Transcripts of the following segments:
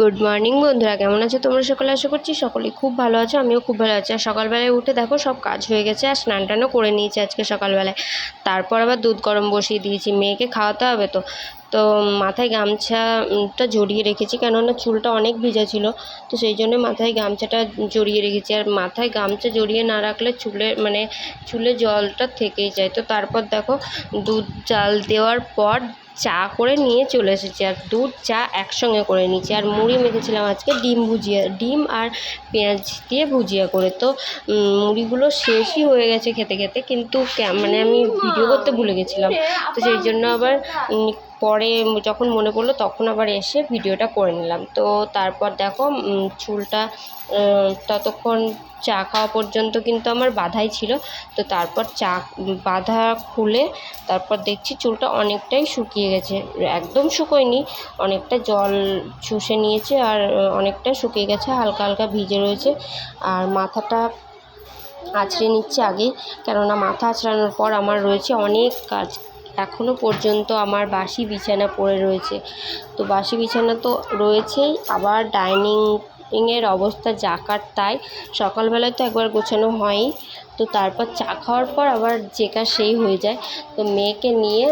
Good morning বন্ধুরা, কেমন আছো তোমরা সকলে? আশা করছি সকলেই খুব ভালো আছো, আমিও খুব ভালো আছি। আর সকালবেলায় উঠে দেখো সব কাজ হয়ে গেছে, আর স্নান টানও করে নিয়েছি আজকে সকালবেলায়। তারপর আবার দুধ গরম বসিয়ে দিয়েছি, মেয়েকে খাওয়াতে হবে তো। তো মাথায় গামছাটা জড়িয়ে রেখেছি, কেননা চুলটা অনেক ভিজা ছিল, তো সেই জন্য মাথায় গামছাটা জড়িয়ে রেখেছি। আর মাথায় গামছা জড়িয়ে না রাখলে চুলে মানে চুলে জলটা থেকেই যায়। তো তারপর দেখো দুধ জাল দেওয়ার পর চা করে নিয়ে চলে এসেছি আর দুধ, চা একসঙ্গে করে নিয়েছি। আর মুড়ি মেখেছিলাম আজকে ডিম ভুজিয়া, ডিম আর পেঁয়াজ দিয়ে ভুজিয়া করে। তো মুড়িগুলো শেষই হয়ে গেছে খেতে খেতে, কিন্তু মানে আমি ভিডিও করতে ভুলে গেছিলাম। তো সেই জন্য আবার পরে যখন মনে পড়ল তখন আবার এসে ভিডিওটা করে নিলাম। তো তারপর দেখো চুলটা ততক্ষণ চা খাওয়া পর্যন্ত কিন্তু আমার বাধাই ছিল। তো তারপর চা বাধা খুলে তারপর দেখছি চুলটা অনেকটাই শুকিয়ে গেছে। একদম শুকোয়নি, অনেকটা জল শুষে নিয়েছে আর অনেকটা শুকিয়ে গেছে, হালকা হালকা ভিজে রয়েছে। আর মাথাটা আঁচড়ে নিচ্ছে আগেই, কেননা মাথা আঁচড়ানোর পর আমার রয়েছে অনেক কাজ। এখনও পর্যন্ত আমার বাসি বিছানা পড়ে রয়েছে। তো বাসি বিছানা তো রয়েছেই, আবার ডাইনিং এর অবস্থা যাকার তাই। সকালবেলায় তো একবার গোছানো হয়ই, তো তারপর চা খাওয়ার পর আবার যে সেই হয়ে যায়। তো মেয়েকে নিয়ে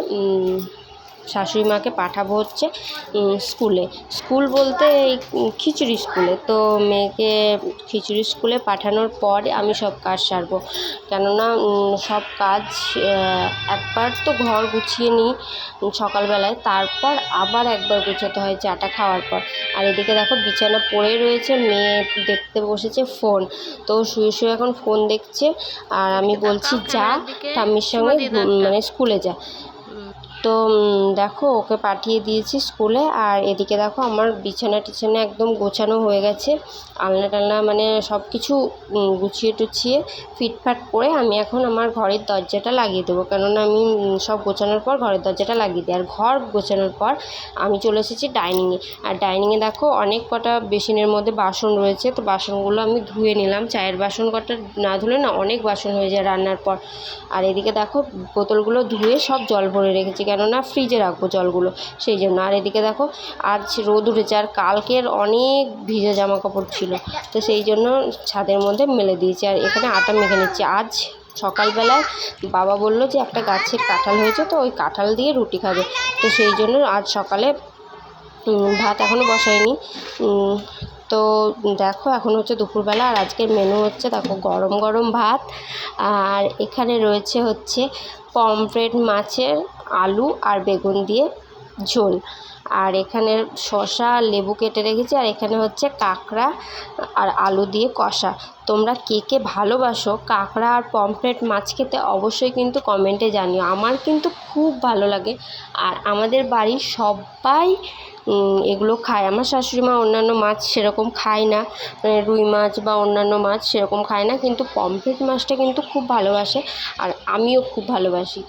শাশুড়ি মাকে পাঠাবো হচ্ছে স্কুলে। স্কুল বলতে এই খিচুড়ি স্কুলে। তো মেয়েকে খিচুড়ি স্কুলে পাঠানোর পর আমি সব কাজ সারবো। কেননা সব কাজ একবার তো ঘর গুছিয়ে নিই সকালবেলায় তারপর আবার একবার গুছোতে হয় চাটা খাওয়ার পর। আর এদিকে দেখো বিছানা পড়ে রয়েছে মেয়ে দেখতে বসেছে ফোন। তো শুয়ে শুয়ে এখন ফোন দেখছে আর আমি বলছি যা ঠাম্মির সঙ্গে মানে স্কুলে যা। তো দেখো, ওকে পাঠিয়ে দিয়েছি স্কুলে। আর এদিকে দেখো, আমার বিছানা টিছানা একদম গোছানো হয়ে গেছে। আলনা টালনা মানে সব কিছু গুছিয়ে টুছিয়ে ফিটফাট করে আমি এখন আমার ঘরের দরজাটা লাগিয়ে দেবো। কেননা আমি সব গোছানোর পর ঘরের দরজাটা লাগিয়ে দিই। আর ঘর গোছানোর পর আমি চলে এসেছি ডাইনিংয়ে। আর ডাইনিংয়ে দেখো, অনেক কটা বেসিনের মধ্যে বাসন রয়েছে। তো বাসনগুলো আমি ধুয়ে নিলাম। চায়ের বাসন কটা না ধুলে না, অনেক বাসন হয়ে যায় রান্নার পর। আর এদিকে দেখো, বোতলগুলো ধুয়ে সব জল ভরে রেখেছি। কেননা ফ্রিজে রাখব জলগুলো। সেই জন্য। আর এদিকে দেখো, আজ রোদ উঠেছে আর কালকের অনেক ভিজে জামা কাপড় ছিল। তো সেই জন্য ছাদের মধ্যে মেলে দিয়েছি। আর এখানে আটা মেখে নিচ্ছি। আজ সকালবেলায় বাবা বলল যে, একটা গাছের কাঁঠাল হয়েছে তো ওই কাঁঠাল দিয়ে রুটি খাবে। তো সেই জন্য আজ সকালে ভাত এখনও বসায়নি। তো দেখো, এখন হচ্ছে দুপুরবেলা আর আজকের মেনু হচ্ছে দেখো গরম গরম ভাত। আর এখানে রয়েছে হচ্ছে পমফ্রেট, মাছের আলু আর বেগুন দিয়ে ঝোল। আর এখানে শসা, লেবু কেটে রেখেছি, আর এখানে হচ্ছে কাঁকড়া আর আলু দিয়ে কষা। তোমরা কে কে ভালোবাসো কাঁকড়া আর পমফ্রেট মাছ খেতে অবশ্যই কিন্তু কমেন্টে জানিও। আমার কিন্তু খুব ভালো লাগে। আর আমাদের বাড়ির সবাই এগুলো খায়। আমার শাশুড়ি মা অন্যান্য মাছ সেরকম খায় না মানে রুই মাছ বা অন্যান্য মাছ সেরকম খায় না, কিন্তু পমফ্রেট মাছটা কিন্তু খুব ভালোবাসে আর আমিও খুব ভালোবাসি।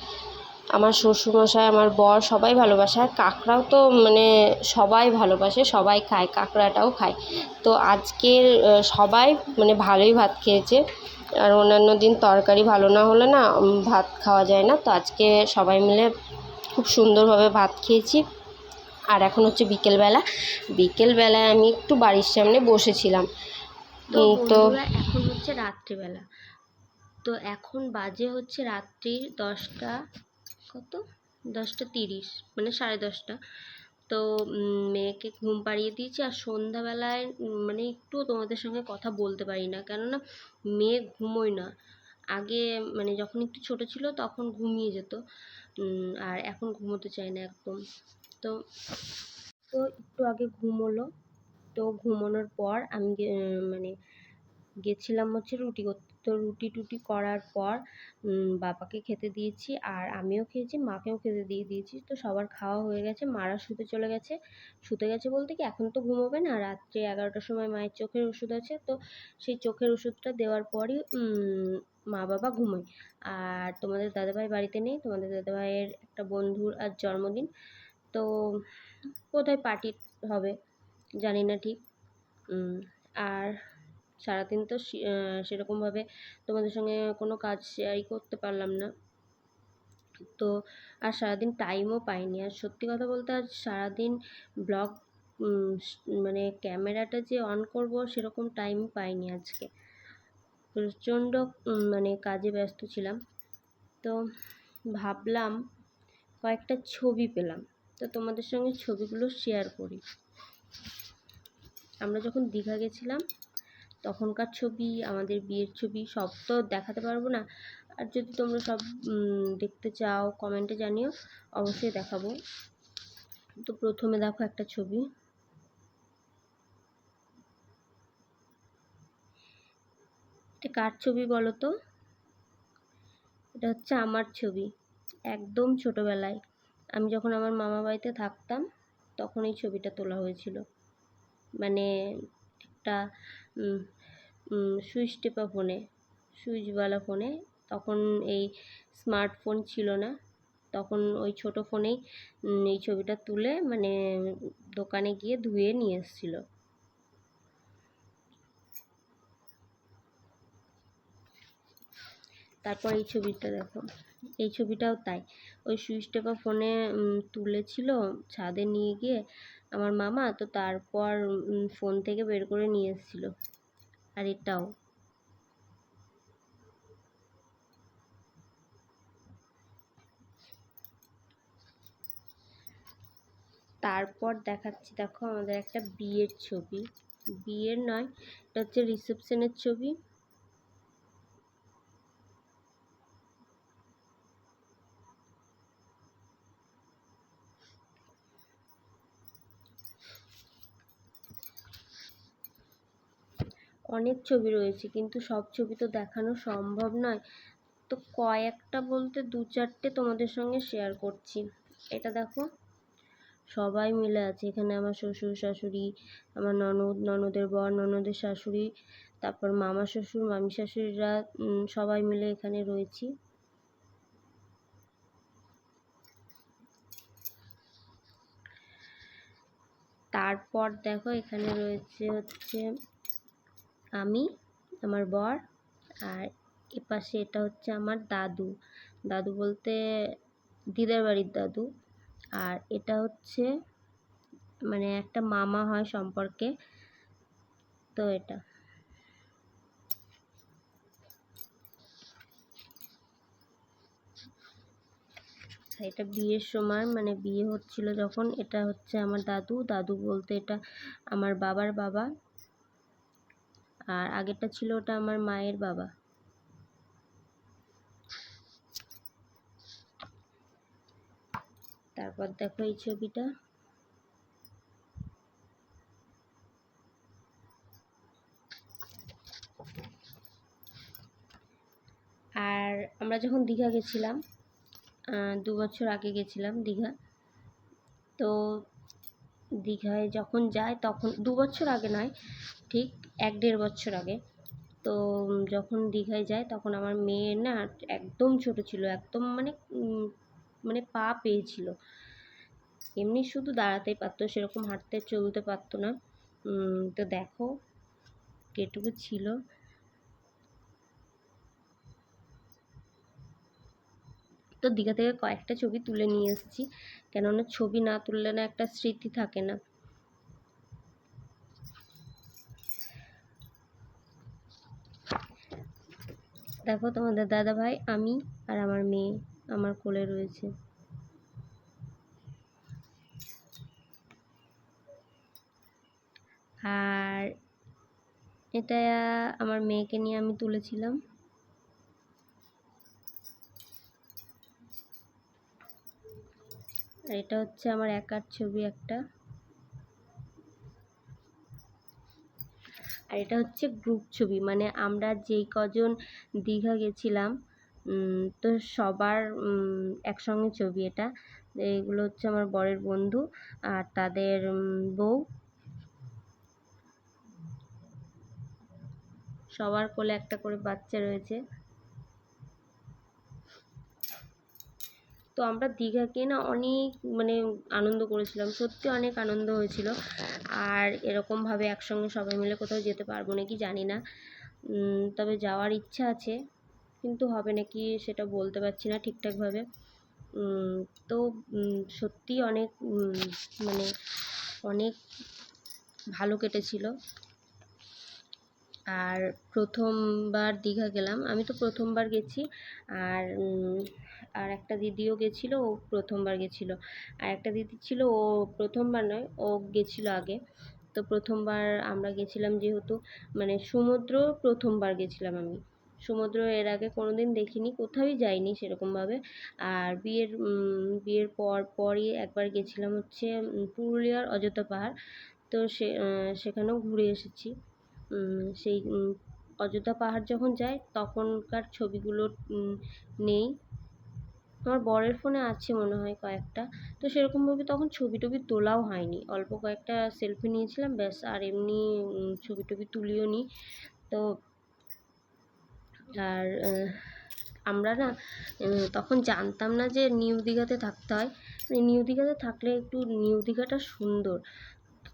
আমার শ্বশুরমশাই, আমার বর সবাই ভালোবাসে আর কাঁকড়াও তো মানে সবাই ভালোবাসে, সবাই খায়, কাঁকড়াটাও খায়। তো আজকের সবাই মানে ভালোই ভাত খেয়েছে। আর অন্যান্য দিন তরকারি ভালো না হলে না ভাত খাওয়া যায় না। তো আজকে সবাই মিলে খুব সুন্দরভাবে ভাত খেয়েছি। আর এখন হচ্ছে বিকেলবেলা। বিকেলবেলায় আমি একটু বাড়ির সামনে বসেছিলাম। তো এখন হচ্ছে রাত্রিবেলা। তো এখন বাজে হচ্ছে রাত্রির দশটা কত? দশটা তিরিশ মানে সাড়ে দশটা। তো মেয়েকে ঘুম পাড়িয়ে দিয়েছি আর সন্ধ্যাবেলায় মানে একটু তোমাদের সঙ্গে কথা বলতে পারি না। কেননা মেয়ে ঘুমোয় না। আগে মানে যখন একটু ছোট ছিল তখন ঘুমিয়ে যেত। আর এখন ঘুমোতে চাই না একদম। তো তো একটু আগে ঘুমোলো। তো ঘুমানোর পর আমি মানে গেছিলাম হচ্ছে রুটি করতে। তো রুটি টুটি করার পর বাবাকে খেতে দিয়েছি আর আমিও খেয়েছি, মাকেও খেতে দিয়ে দিয়েছি। তো সবার খাওয়া হয়ে গেছে, মারা শুতে চলে গেছে। শুতে গেছে বলতে কি, এখন তো ঘুমোবে না, রাত্রে এগারোটার সময় মায়ের চোখের ওষুধ আছে। তো সেই চোখের ওষুধটা দেওয়ার পরই মা বাবা ঘুমোয়। আর তোমাদের দাদাভাই বাড়িতে নেই, তোমাদের দাদাভাইয়ের একটা বন্ধুর আজ জন্মদিন। তো বোধহয় পার্টি হবে, জানি না ঠিক। আর সারাদিন তো সেরকমভাবে তোমাদের সঙ্গে কোনো কাজ শেয়ারই করতে পারলাম না। তো আর সারাদিন টাইমও পাইনি। আর সত্যি কথা বলতে আজ সারাদিন ব্লগ মানে ক্যামেরাটা যে অন করব সেরকম টাইম পাইনি আজকে। প্রচণ্ড মানে কাজে ব্যস্ত ছিলাম। তো ভাবলাম কয়েকটা ছবি পেলাম। তো তোমাদের সঙ্গে ছবিগুলো শেয়ার করি। আমরা যখন দীঘা গেছিলাম তখনকার ছবি, আমাদের বিয়ের ছবি, সব তো দেখাতে পারব না। আর যদি তোমরা সব দেখতে চাও কমেন্টে জানিও, অবশ্যই দেখাবো। তো প্রথমে দেখো একটা ছবি। এটা কার ছবি বলো তো? এটা হচ্ছে আমার ছবি, একদম ছোটোবেলায়। আমি যখন আমার মামা বাড়িতে থাকতাম, তখন এই ছবিটা তোলা হয়েছিল। মানে একটা সুইচ টেপা ফোনে, সুইচওয়ালা ফোনে। তখন এই স্মার্টফোন ছিল না। তখন ওই ছোটো ফোনেই এই ছবিটা তুলে মানে দোকানে গিয়ে ধুয়ে নিয়ে এসেছিল। তারপর এই ছবিটা দেখো। এই ছবিটাও তাই। ওই সুইচ টেপা ফোনে তুলেছিল, ছাদে নিয়ে গিয়ে আমার মামা, তো তারপর ফোন থেকে বের করে নিয়ে এসেছিল। আর এটাও। তারপর দেখাচ্ছি, দেখো আমাদের একটা বিয়ের ছবি। বিয়ের নয়, এটা হচ্ছে রিসেপশনের ছবি। অনেক ছবি রয়েছে, কিন্তু সব ছবি তো দেখানো সম্ভব নয়। তো কয়েকটা বলতে দু চারটে তোমাদের সঙ্গে শেয়ার করছি। এটা দেখো, সবাই মিলে আছে। এখানে আমার শ্বশুর, শাশুড়ি, আমার ননদ, ননদের বর, ননদের শাশুড়ি, তারপর মামা শ্বশুর, মামি শাশুড়িরা সবাই মিলে এখানে রয়েছি। তারপর দেখো, এখানে রয়েছে হচ্ছে আমি, আমার বর, আর এপাশে এটা হচ্ছে আমার দাদু। দাদু বলতে দিদার বাড়ির দাদু। আর এটা হচ্ছে মানে একটা মামা হয় সম্পর্কে, তো এটা। এটা বিয়ের সময় মানে বিয়ে হচ্ছিল যখন, এটা হচ্ছে আমার দাদু। দাদু বলতে এটা আমার বাবার বাবা। আর আগেরটা ছিল ওটা আমার মায়ের বাবা। তারপর দেখো এই ছবিটা। আর আমরা যখন দীঘা গেছিলাম দু বছর আগে গেছিলাম দীঘা। তো দীঘায় যখন যাই তখন, দু বছর আগে নয়, ঠিক এক দেড় বছর আগে। তো যখন দীঘায় যাই তখন আমার মেয়ে না একদম ছোট ছিল, একদম মানে মানে পা পেয়েছিল। এমনি শুধু দাঁড়াতেই পারতো, সেরকম হাঁটতে চলতে পারতো না। তো দেখো কেটুকু ছিল। তো দীঘা থেকে কয়েকটা ছবি তুলে নিয়ে এসেছি। কেননা ছবি না তুললে না একটা স্মৃতি থাকে না। দেখো তোমাদের দাদা ভাই আমি আর আমার মেয়ে, আমার কোলে রয়েছে। আর এটা আমার মেয়েকে নিয়ে আমি তুলেছিলাম। আর এটা হচ্ছে আমার একার ছবি একটা। আর এটা হচ্ছে গ্রুপ ছবি। মানে আমরা যেই কজন দীঘা গেছিলাম তো সবার একসঙ্গে ছবি এটা। এগুলো হচ্ছে আমার বরের বন্ধু আর তাদের বউ। সবার কোলে একটা করে বাচ্চা রয়েছে। তো আমরা দীঘা গিয়ে না অনেক মানে আনন্দ করেছিলাম। সত্যি অনেক আনন্দ হয়েছিল। আর এরকমভাবে একসঙ্গে সবাই মিলে কোথাও যেতে পারব নাকি জানি না। তবে যাওয়ার ইচ্ছা আছে, কিন্তু হবে নাকি সেটা বলতে পারছি না ঠিকঠাকভাবে। তো সত্যি অনেক মানে অনেক ভালো কেটেছিল। আর প্রথমবার দীঘা গেলাম, আমি তো প্রথমবার গেছি। আর আর একটা দিদিও গেছিল, ও প্রথমবার গেছিল। আর একটা দিদি ছিল, ও প্রথমবার নয়, ও গেছিল আগে। তো প্রথমবার আমরা গেছিলাম যেহেতু মানে সমুদ্র প্রথমবার গেছিলাম আমি। সমুদ্র এর আগে কোনো দিন দেখিনি, কোথাওই যাইনি সেরকমভাবে। আর বিয়ের বিয়ের পর, পরই একবার গেছিলাম হচ্ছে পুরুলিয়ার অযোধ্যা পাহাড়। তো সে সেখানেও ঘুরে এসেছি। সেই অযোধ্যা পাহাড় যখন যাই তখনকার ছবিগুলো নেই। আমার বরের ফোনে আছে মনে হয় কয়েকটা। তো সেরকমভাবে তখন ছবি টবি তোলাও হয়নি। অল্প কয়েকটা সেলফি নিয়েছিলাম, ব্যাস, আর এমনি ছবি টবি তুলিও নি। তো আর আমরা না তখন জানতাম না যে নিউ দীঘাতে থাকতে হয়। মানে নিউ দীঘাতে থাকলে একটু নিউ দীঘাটা সুন্দর।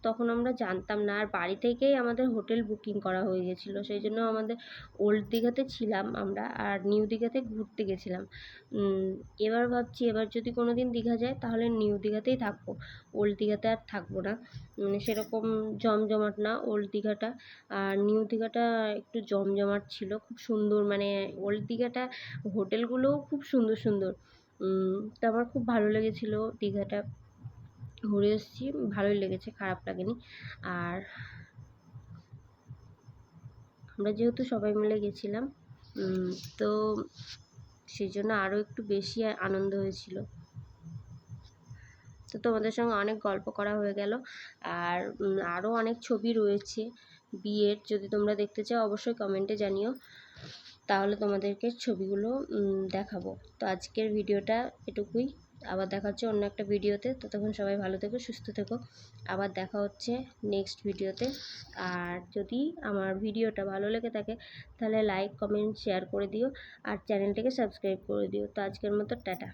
তখন আমরা জানতাম না। আর বাড়ি থেকেই আমাদের হোটেল বুকিং করা হয়ে গেছিল। সেই জন্য আমাদের ওল্ড দীঘাতে ছিলাম আমরা আর নিউ দীঘাতে ঘুরতে গেছিলাম। এবার ভাবছি এবার যদি কোনো দিন দীঘা যায় তাহলে নিউ দীঘাতেই থাকব। ওল্ড দীঘাতে আর থাকব না। মানে সেরকম জমজমাট না ওল্ড দীঘাটা। আর নিউ দীঘাটা একটু জমজমাট ছিল, খুব সুন্দর। মানে ওল্ড দীঘাটা হোটেলগুলোও খুব সুন্দর সুন্দর। তো আমার খুব ভালো লেগেছিলো দীঘাটা। ঘুরে এসেছি। ভালোই লেগেছে, খারাপ লাগেনি। আর আমরা যেহেতু সবাই মিলে গেছিলাম তো সেই জন্য আরও একটু বেশি আনন্দ হয়েছিল। তো তোমাদের সঙ্গে অনেক গল্প করা হয়ে গেল। আর আরও অনেক ছবি রয়েছে বিয়ের। যদি তোমরা দেখতে চাও, অবশ্যই কমেন্টে জানিও। তাহলে তোমাদেরকে ছবিগুলো দেখাবো। তো আজকের ভিডিওটা এটুকুই। আবার দেখা হচ্ছে অন্য একটা ভিডিওতে। ততক্ষণ সবাই ভালো থেকো, সুস্থ থেকো। আবার দেখা হচ্ছে নেক্সট ভিডিওতে। আর যদি আমার ভিডিওটা ভালো লেগে থাকে, তাহলে লাইক কমেন্ট শেয়ার করে দিও। আর চ্যানেলটিকে সাবস্ক্রাইব করে দিও। তো আজকের মতো টাটা।